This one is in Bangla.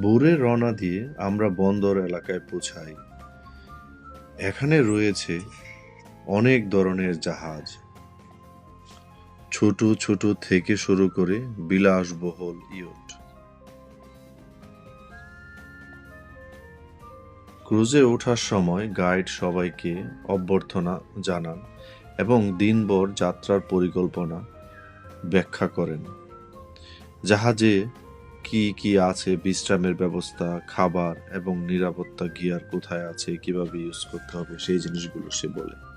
ভোরে রওনা দিয়ে আমরা বন্দর এলাকায় পৌঁছাই। এখানে রয়েছে অনেক ধরনের জাহাজ। ছোট ছোট থেকে শুরু করে বিলাসবহুল ইয়ট ক্রুজে ওঠার সময় গাইড সবাইকে অভ্যর্থনা জানান এবং দিনভর যাত্রার পরিকল্পনা ব্যাখ্যা করেন। জাহাজে কি কি আছে বিশ্রামের ব্যবস্থা, খাবার এবং নিরাপত্তা গিয়ার কোথায় আছে, কীভাবে ইউজ করতে হবে, সেই জিনিসগুলো সে বলে।